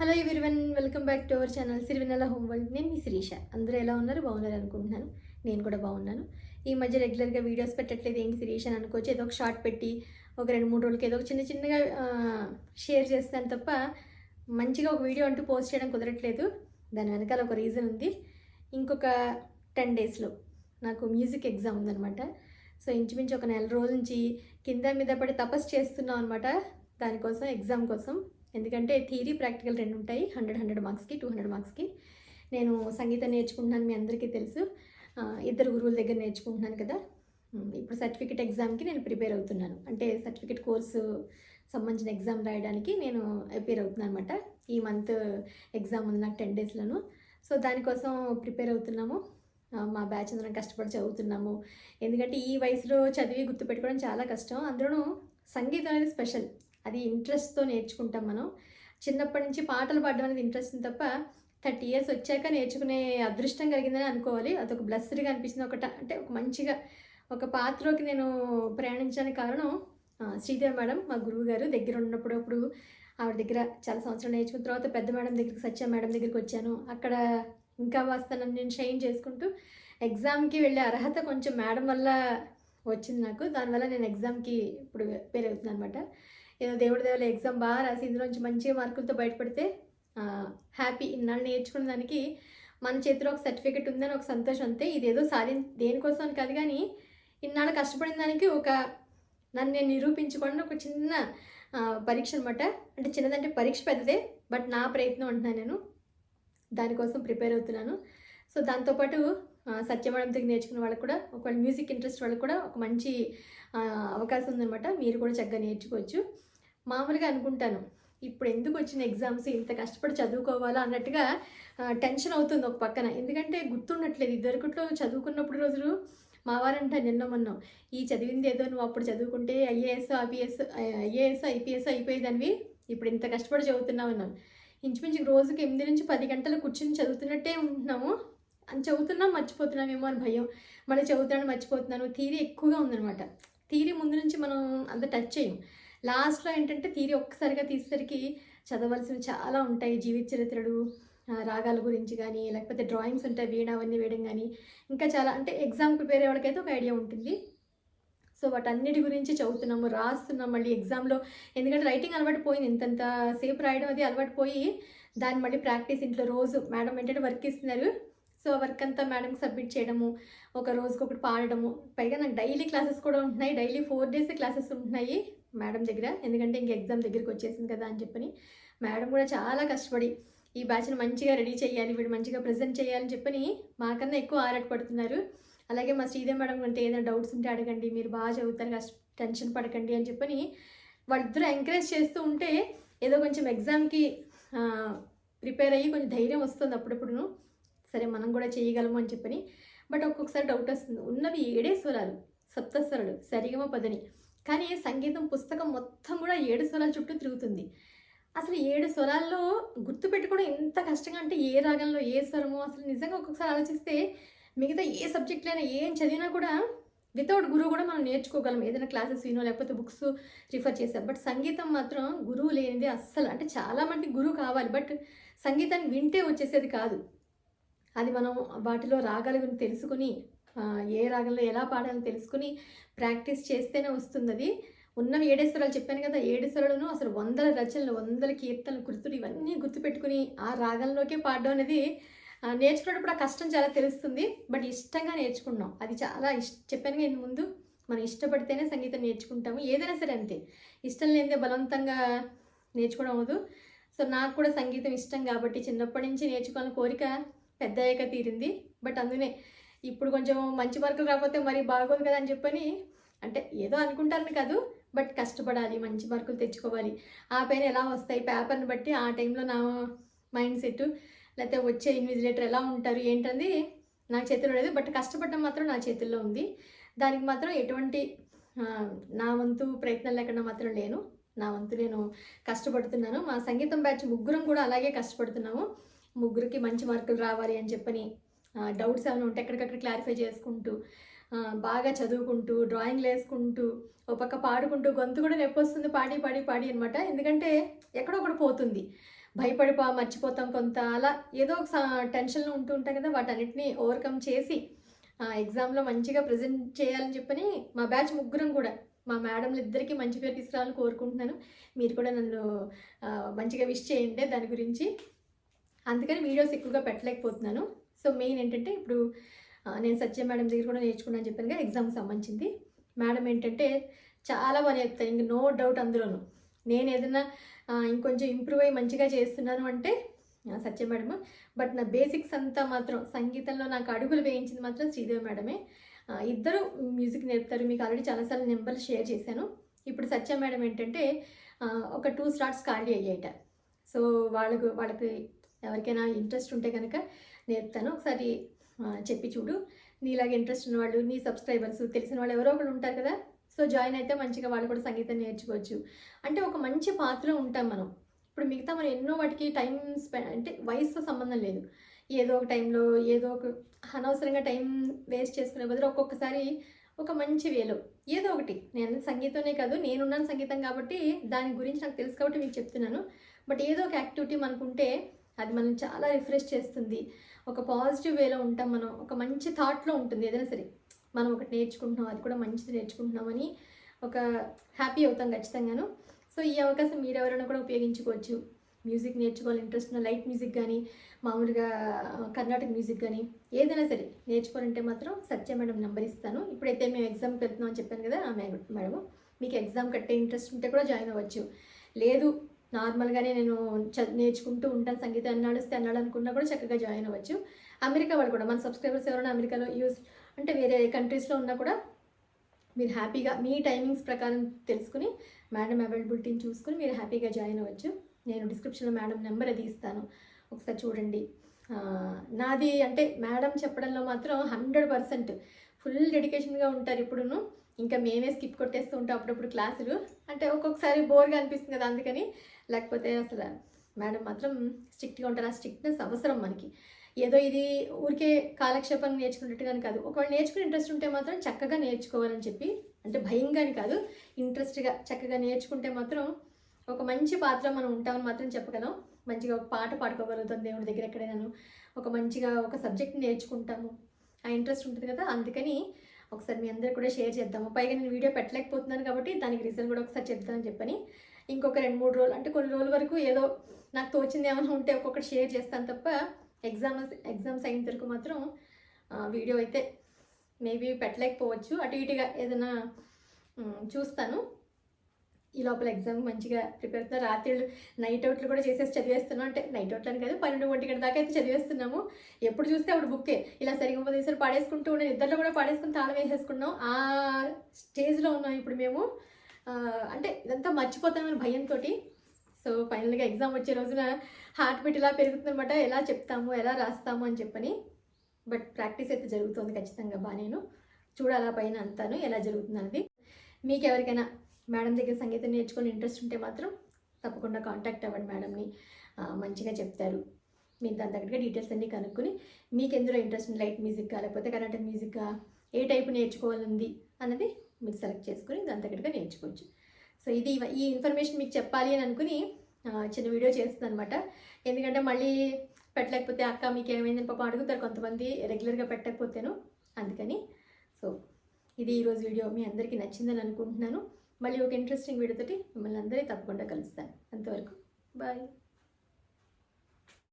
Hello everyone welcome back to our channel Sirivennela home world నేను మీ శిరీష. అందరూ ఎలా ఉన్నారు? బాగున్నారు అనుకుంటున్నాను. నేను కూడా బాగున్నాను. ఈ మధ్య రెగ్యులర్గా వీడియోస్ పెట్టట్లేదు ఏంటి శిరీష అని అనుకోవచ్చు. ఏదో ఒక షార్ట్ పెట్టి ఒక రెండు మూడు రోజులకి ఏదో ఒక చిన్న చిన్నగా షేర్ చేస్తాను తప్ప మంచిగా ఒక వీడియో అంటూ పోస్ట్ చేయడం కుదరట్లేదు. దాని వెనకాల ఒక రీజన్ ఉంది. ఇంకొక టెన్ డేస్లో నాకు మ్యూజిక్ ఎగ్జామ్ ఉందనమాట సో ఇంచుమించు ఒక నెల రోజుల నుంచి కింద మీద పడి తపస్సు చేస్తున్నాం అనమాట దానికోసం ఎగ్జామ్ కోసం. ఎందుకంటే థియరీ ప్రాక్టికల్ రెండు ఉంటాయి హండ్రెడ్ హండ్రెడ్ మార్క్స్కి టూ హండ్రెడ్ మార్క్స్కి. నేను సంగీతం నేర్చుకుంటున్నాను మీ అందరికీ తెలుసు. ఇద్దరు గురువుల దగ్గర నేర్చుకుంటున్నాను కదా. ఇప్పుడు సర్టిఫికేట్ ఎగ్జామ్కి నేను ప్రిపేర్ అవుతున్నాను. అంటే సర్టిఫికేట్ కోర్సు సంబంధించిన ఎగ్జామ్ రాయడానికి నేను ప్రిపేర్ అవుతున్నాను అనమాట ఈ మంత్ ఎగ్జామ్ ఉంది నాకు టెన్ డేస్లోను. సో దానికోసం ప్రిపేర్ అవుతున్నాము. మా బ్యాచ్ అందరం కష్టపడి చదువుతున్నాము. ఎందుకంటే ఈ వయసులో చదివి గుర్తుపెట్టుకోవడం చాలా కష్టం. అందులోనూ సంగీతం అనేది స్పెషల్. అది ఇంట్రెస్ట్తో నేర్చుకుంటాం మనం. చిన్నప్పటి నుంచి పాటలు పాడడం అనేది ఇంట్రెస్ట్ తప్ప థర్టీ ఇయర్స్ వచ్చాక నేర్చుకునే అదృష్టం కలిగిందని అనుకోవాలి. అదొక బ్లస్సరీగా అనిపించింది ఒకట అంటే ఒక మంచిగా ఒక పాత్రలోకి నేను ప్రయాణించడానికి కారణం శ్రీదేవి మేడం మా గురువు గారు దగ్గర ఉన్నప్పుడు అప్పుడు ఆవిడ దగ్గర చాలా సంవత్సరాలు నేర్చుకున్న తర్వాత పెద్ద మేడం దగ్గరికి సత్య మేడం దగ్గరికి వచ్చాను. అక్కడ ఇంకా వస్తానని నేను షైన్ చేసుకుంటూ ఎగ్జామ్కి వెళ్ళే అర్హత కొంచెం మేడం వల్ల వచ్చింది నాకు. దానివల్ల నేను ఎగ్జామ్కి ఇప్పుడు పేరు అవుతున్నాను అనమాట ఏదో దేవుడి దేవాల ఎగ్జామ్ బాగా రాసి ఇందులోంచి మంచి మార్కులతో బయటపడితే హ్యాపీ ఇన్నాళ్ళు నేర్చుకున్న దానికి మన చేతిలో ఒక సర్టిఫికెట్ ఉందని ఒక సంతోషం అంతే. ఇదేదో సాధి దేనికోసం కాదు కానీ ఇన్నాళ్ళు కష్టపడిన దానికి ఒక నన్ను నేను నిరూపించుకోవడం ఒక చిన్న పరీక్ష అనమాట అంటే చిన్నదంటే పరీక్ష పెద్దదే బట్ నా ప్రయత్నం అంటున్నాను నేను. దానికోసం ప్రిపేర్ అవుతున్నాను. సో దాంతోపాటు సత్యమడం దగ్గర నేర్చుకున్న వాళ్ళకి కూడా ఒకవేళ మ్యూజిక్ ఇంట్రెస్ట్ వాళ్ళకి కూడా ఒక మంచి అవకాశం ఉందన్నమాట. మీరు కూడా చక్కగా నేర్చుకోవచ్చు. మామూలుగా అనుకుంటాను. ఇప్పుడు ఎందుకు వచ్చిన ఎగ్జామ్స్? ఇంత కష్టపడి చదువుకోవాలా? అన్నట్టుగా టెన్షన్ అవుతుంది ఒక పక్కన. ఎందుకంటే గుర్తుండట్లేదు. ఇద్దరికట్లో చదువుకున్నప్పుడు రోజులు మా వారంట నిన్న మొన్న. ఈ చదివింది ఏదో నువ్వు అప్పుడు చదువుకుంటే ఐఏఎస్ ఐపీఎస్ ఐఏఎస్ ఐపీఎస్ అయిపోయేదానివి. ఇప్పుడు ఇంత కష్టపడి చదువుతున్నావు అన్నాను ఇంచుమించు రోజుకి ఎనిమిది నుంచి పది గంటలు కూర్చుని చదువుతున్నట్టే ఉంటున్నాము. అని చదువుతున్నాం మర్చిపోతున్నామేమో అని భయం. మళ్ళీ చదువుతున్నాను మర్చిపోతున్నాను. థీరీ ఎక్కువగా ఉందన్నమాట. థీరీ ముందు నుంచి మనం అంత టచ్ చేయం లాస్ట్లో ఏంటంటే తీరి ఒక్కసారిగా తీసేసరికి చదవలసినవి చాలా ఉంటాయి. జీవిత చరిత్రలు రాగాల గురించి కానీ లేకపోతే డ్రాయింగ్స్ ఉంటాయి వీణ అవన్నీ వేయడం కానీ ఇంకా చాలా అంటే ఎగ్జామ్ ప్రిపేర్ అయ్యేవాడికైతే ఒక ఐడియా ఉంటుంది. సో వాటన్నిటి గురించి చదువుతున్నాము రాస్తున్నాం మళ్ళీ ఎగ్జామ్లో ఎందుకంటే రైటింగ్ అలవాటు పోయింది. ఇంతంత సేపు రాయడం అది అలవాటు పోయి దాన్ని మళ్ళీ ప్రాక్టీస్ ఇంట్లో రోజు మేడం ఏంటంటే వర్క్ ఇస్తున్నారు. సో ఆ వర్క్ అంతా మేడంకి సబ్మిట్ చేయడము ఒక రోజుకి ఒకటి పాడడము. పైగా నాకు డైలీ క్లాసెస్ కూడా ఉంటున్నాయి. డైలీ ఫోర్ డేస్ క్లాసెస్ ఉంటున్నాయి. మేడం దగ్గర. ఎందుకంటే ఇంక ఎగ్జామ్ దగ్గరికి వచ్చేసింది కదా అని చెప్పని మేడం కూడా చాలా కష్టపడి ఈ బ్యాచ్ను మంచిగా రెడీ చేయాలి వీడు మంచిగా ప్రజెంట్ చేయాలని చెప్పని మాకన్నా ఎక్కువ ఆరాట పడుతున్నారు. అలాగే మా శ్రీదేవి మేడం అంటే ఏదైనా డౌట్స్ ఉంటే అడగండి మీరు బాగా చదువుతారు కష్ట టెన్షన్ పడకండి అని చెప్పని వాళ్ళిద్దరూ ఎంకరేజ్ చేస్తూ ఉంటే ఏదో కొంచెం ఎగ్జామ్కి ప్రిపేర్ అయ్యి కొంచెం ధైర్యం వస్తుంది అప్పుడప్పుడును. సరే మనం కూడా చేయగలము అని చెప్పని. బట్ ఒక్కొక్కసారి డౌట్ వస్తుంది. ఉన్నవి ఏడే స్వరాలు సప్తస్వరాలు సరిగమ పదని. కానీ సంగీతం పుస్తకం మొత్తం కూడా ఏడు స్వరాల చుట్టూ తిరుగుతుంది. అసలు ఏడు స్వరాల్లో గుర్తుపెట్టుకోవడం ఎంత కష్టంగా అంటే ఏ రాగంలో ఏ స్వరమో అసలు నిజంగా ఒక్కొక్కసారి ఆలోచిస్తే మిగతా ఏ సబ్జెక్ట్లైనా ఏం చదివినా కూడా వితౌట్ గురువు కూడా మనం నేర్చుకోగలం. ఏదైనా క్లాసెస్ వినో లేకపోతే బుక్స్ రిఫర్ చేసాం బట్ సంగీతం మాత్రం గురువు లేనిది అస్సలు అంటే చాలా మందికి గురువు కావాలి. బట్ సంగీతాన్ని వింటే వచ్చేసేది కాదు. అది మనం వాటిలో రాగాలు గురించి తెలుసుకుని ఏ రాగంలో ఎలా పాడాలో తెలుసుకుని ప్రాక్టీస్ చేస్తేనే వస్తుంది అది ఉన్నవి ఏడేశ్వరాలు చెప్పాను కదా ఏడేశ్వరాలను అసలు వందల రచనలు వందల కీర్తనలు గుర్తులు ఇవన్నీ గుర్తుపెట్టుకుని ఆ రాగంలోకే పాడడం అనేది నేర్చుకున్నప్పుడు ఆ కష్టం చాలా తెలుస్తుంది. బట్ ఇష్టంగా నేర్చుకున్నాం. అది చాలా ఇష్ట చెప్పాను కదా ముందు మనం ఇష్టపడితేనే సంగీతం నేర్చుకుంటాము. ఏదైనా సరే అంతే. ఇష్టం లేనిదే బలవంతంగా నేర్చుకోవడం అవ్వదు. సో నాకు కూడా సంగీతం ఇష్టం కాబట్టి చిన్నప్పటి నుంచి నేర్చుకోవాలని కోరిక పెద్ద అయ్యాక తీరింది. బట్ అందునే ఇప్పుడు కొంచెం మంచి మార్కులు రాకపోతే మరీ బాగోదు కదా అని చెప్పని అంటే ఏదో అనుకుంటారని కాదు బట్ కష్టపడాలి మంచి మార్కులు తెచ్చుకోవాలి. ఆ పైన ఎలా వస్తాయి? పేపర్ని బట్టి ఆ టైంలో నా మైండ్ సెట్ లేకపోతే వచ్చే ఇన్విజిలేటర్ ఎలా ఉంటారు ఏంటంది నా చేతిలో లేదు బట్ కష్టపడడం మాత్రం నా చేతుల్లో ఉంది. దానికి మాత్రం ఎటువంటి నా వంతు ప్రయత్నం లేకుండా మాత్రం లేను. నా వంతు నేను కష్టపడుతున్నాను. మా సంగీతం బ్యాచ్ ముగ్గురం కూడా అలాగే కష్టపడుతున్నాము. ముగ్గురికి మంచి మార్కులు రావాలి అని చెప్పని డౌట్స్ ఏమైనా ఉంటే ఎక్కడికక్కడ క్లారిఫై చేసుకుంటూ బాగా చదువుకుంటూ డ్రాయింగ్లు వేసుకుంటూ ఒక పక్క పాడుకుంటూ గొంతు కూడా నొప్పి వస్తుంది పాడి పాడి పాడి అనమాట ఎందుకంటే ఎక్కడో ఒకటి పోతుంది. భయపడిపో మర్చిపోతాం కొంత అలా ఏదో ఒక స- టెన్షన్లో ఉంటూ ఉంటాం కదా వాటన్నిటిని ఓవర్కమ్ చేసి ఎగ్జామ్లో మంచిగా ప్రజెంట్ చేయాలని చెప్పని మా బ్యాచ్ ముగ్గురం కూడా మా మేడంలు ఇద్దరికి మంచి పేరు తీసుకురావాలని కోరుకుంటున్నాను. మీరు కూడా నన్ను మంచిగా విష్ చేయండి దాని గురించి. అందుకని వీడియోస్ ఎక్కువగా పెట్టలేకపోతున్నాను. సో మెయిన్ ఏంటంటే ఇప్పుడు నేను సత్య మేడం దగ్గర కూడా నేర్చుకున్నాను చెప్పాను కదా ఎగ్జామ్కి సంబంధించింది. మేడం ఏంటంటే చాలా బాగా చెప్తాను ఇంక నో డౌట్ అందులోనూ. నేను ఏదైనా ఇంకొంచెం ఇంప్రూవ్ అయ్యి మంచిగా చేస్తున్నాను అంటే సత్య మేడం బట్ నా బేసిక్స్ అంతా మాత్రం సంగీతంలో నాకు అడుగులు వేయించింది మాత్రం శ్రీదేవి మేడమే. ఇద్దరు మ్యూజిక్ నేర్పుతారు. మీకు ఆల్రెడీ చాలాసార్లు నెంబర్లు షేర్ చేశాను. ఇప్పుడు సత్య మేడం ఏంటంటే ఒక టూ స్టార్ట్స్ ఖాళీ అయ్యాయట. సో వాళ్ళకు వాళ్ళకి ఎవరికైనా ఇంట్రెస్ట్ ఉంటే కనుక నేర్పుతాను. ఒకసారి చెప్పి చూడు. నీలాగే ఇంట్రెస్ట్ ఉన్నవాళ్ళు నీ సబ్స్క్రైబర్స్ తెలిసిన వాళ్ళు ఎవరో ఒకరు ఉంటారు కదా? సో జాయిన్ అయితే మంచిగా వాళ్ళు కూడా సంగీతం నేర్చుకోవచ్చు. అంటే ఒక మంచి పాత్రలో ఉంటాం మనం. ఇప్పుడు మిగతా మనం ఎన్నో వాటికి టైం స్పెండ్ అంటే వయసుతో సంబంధం లేదు. ఏదో ఒక టైంలో ఏదో ఒక అనవసరంగా టైం వేస్ట్ చేసుకునే బదులు ఒక్కొక్కసారి ఒక మంచి వేలో ఏదో ఒకటి. నేను సంగీతమే కాదు నేనున్నాను సంగీతం కాబట్టి దాని గురించి నాకు తెలుసు కాబట్టి మీకు చెప్తున్నాను. బట్ ఏదో ఒక యాక్టివిటీ మనకుంటే అది మనం చాలా రిఫ్రెష్ చేస్తుంది. ఒక పాజిటివ్ వేలో ఉంటాం మనం ఒక మంచి థాట్లో ఉంటుంది. ఏదైనా సరే మనం ఒకటి నేర్చుకుంటున్నాం అది కూడా మంచిది నేర్చుకుంటున్నామని ఒక హ్యాపీ అవుతాం ఖచ్చితంగాను. సో ఈ అవకాశం మీరు ఎవరైనా కూడా ఉపయోగించుకోవచ్చు. మ్యూజిక్ నేర్చుకోవాలి ఇంట్రెస్ట్ ఉన్న లైట్ మ్యూజిక్ కానీ మామూలుగా కర్ణాటక మ్యూజిక్ కానీ ఏదైనా సరే నేర్చుకోవాలంటే మాత్రం సత్య మేడం నెంబర్ ఇస్తాను. ఇప్పుడైతే మేము ఎగ్జామ్కి వెళ్తున్నాం అని చెప్పాను కదా ఆమె మేడం మీకు ఎగ్జామ్ కట్టే ఇంట్రెస్ట్ ఉంటే కూడా జాయిన్ అవ్వచ్చు. లేదు నార్మల్గానే నేను చ నేర్చుకుంటూ ఉంటాను. సంగీతం అన్నాడు వస్తే అన్నాడు అనుకున్నా కూడా చక్కగా జాయిన్ అవ్వచ్చు. అమెరికా వాళ్ళు కూడా మన సబ్స్క్రైబర్స్ ఎవరైనా అమెరికాలో యూస్ అంటే వేరే కంట్రీస్లో ఉన్నా కూడా మీరు హ్యాపీగా మీ టైమింగ్స్ ప్రకారం తెలుసుకుని మేడం అవైలబిలిటీని చూసుకుని మీరు హ్యాపీగా జాయిన్ అవ్వచ్చు. నేను డిస్క్రిప్షన్లో మేడం నెంబర్ అది ఇస్తాను. ఒకసారి చూడండి. నాది అంటే మేడం చెప్పడంలో మాత్రం హండ్రెడ్ పర్సెంట్ ఫుల్ డెడికేషన్గా ఉంటారు ఇప్పుడును. ఇంకా మేమే స్కిప్ కొట్టేస్తూ ఉంటాం అప్పుడప్పుడు క్లాసులు. అంటే ఒక్కొక్కసారి బోర్గా అనిపిస్తుంది కదా అందుకని లేకపోతే అసలు మేడం మాత్రం స్ట్రిక్ట్గా ఉంటారు. ఆ స్ట్రిక్ట్నెస్ అవసరం మనకి. ఏదో ఇది ఊరికే కాలక్షేపం నేర్చుకున్నట్టుగాని కాదు. ఒకవేళ నేర్చుకునే ఇంట్రెస్ట్ ఉంటే మాత్రం చక్కగా నేర్చుకోవాలని చెప్పి అంటే భయంగాని కాదు ఇంట్రెస్ట్గా చక్కగా నేర్చుకుంటే మాత్రం ఒక మంచి పాత్ర మనం ఉంటామని మాత్రం చెప్పగలం. మంచిగా ఒక పాట పాడుకోగలుగుతాం దేవుడి దగ్గర ఎక్కడైనాను. ఒక మంచిగా ఒక సబ్జెక్ట్ నేర్చుకుంటాము. ఆ ఇంట్రెస్ట్ ఉంటుంది కదా అందుకని ఒకసారి మీ అందరు కూడా షేర్ చేద్దాము. పైగా నేను వీడియో పెట్టలేకపోతున్నాను కాబట్టి దానికి రీజన్ కూడా ఒకసారి చెప్తానని చెప్పని ఇంకొక రెండు మూడు రోజులు అంటే కొన్ని రోజుల వరకు ఏదో నాకు తోచింది ఏమైనా ఉంటే ఒక్కొక్కటి షేర్ చేస్తాను తప్ప ఎగ్జామ్స్ ఎగ్జామ్స్ అయిన వరకు మాత్రం వీడియో అయితే మేబీ పెట్టలేకపోవచ్చు. అటు ఇటుగా ఏదైనా చూస్తాను. ఈ లోపల ఎగ్జామ్ మంచిగా ప్రిపేర్ అవుతున్నా. రాత్రిళ్ళు నైట్ అవుట్లు కూడా చేసేసి చదివేస్తున్నాం అంటే నైట్ అవుట్లు అని కాదు పన్నెండు ఒంటి గంట దాకా అయితే చదివేస్తున్నాము. ఎప్పుడు చూస్తే అప్పుడు బుక్కే ఇలా సరిగ్గా పదేసారి పాడేసుకుంటూ ఉండే నిద్రలో కూడా పాడేసుకుని తాళం వేసేసుకున్నాం. ఆ స్టేజ్లో ఉన్నాం ఇప్పుడు మేము. అంటే ఇదంతా మర్చిపోతామని భయంతో సో ఫైనల్గా ఎగ్జామ్ వచ్చే రోజున హార్ట్ బీట్ ఇలా పెరుగుతుందన్నమాట. ఎలా చెప్తాము ఎలా రాస్తాము అని చెప్పని. బట్ ప్రాక్టీస్ అయితే జరుగుతుంది ఖచ్చితంగా బాగా నేను. చూడాలా పైన అంతాను ఎలా జరుగుతుంది అనేది మీకు ఎవరికైనా మేడం దగ్గర సంగీతం నేర్చుకొని ఇంట్రెస్ట్ ఉంటే మాత్రం తప్పకుండా కాంటాక్ట్ అవ్వండి మేడంని. మంచిగా చెప్తారు. మీరు దాని తగ్గట్టుగా డీటెయిల్స్ అన్నీ కనుక్కొని మీకు ఎందులో ఇంట్రెస్ట్ ఉంది? లైట్ మ్యూజిక్కా లేకపోతే కర్ణాటక మ్యూజిక్కా? ఏ టైపు నేర్చుకోవాలంది అన్నది మీరు సెలెక్ట్ చేసుకొని దాని తగ్గట్టుగా నేర్చుకోవచ్చు. సో ఇది ఈ ఇన్ఫర్మేషన్ మీకు చెప్పాలి అని అనుకుని చిన్న వీడియో చేస్తుంది అనమాట ఎందుకంటే మళ్ళీ పెట్టలేకపోతే అక్క మీకు ఏమైందని పాప అడుగుతారు కొంతమంది రెగ్యులర్గా పెట్టకపోతేను అందుకని. సో ఇది ఈరోజు వీడియో మీ అందరికీ నచ్చిందని అనుకుంటున్నాను. మళ్ళీ ఒక ఇంట్రెస్టింగ్ వీడియోతోటి మిమ్మల్ని అందరూ తప్పకుండా కలుస్తాను. అంతవరకు బాయ్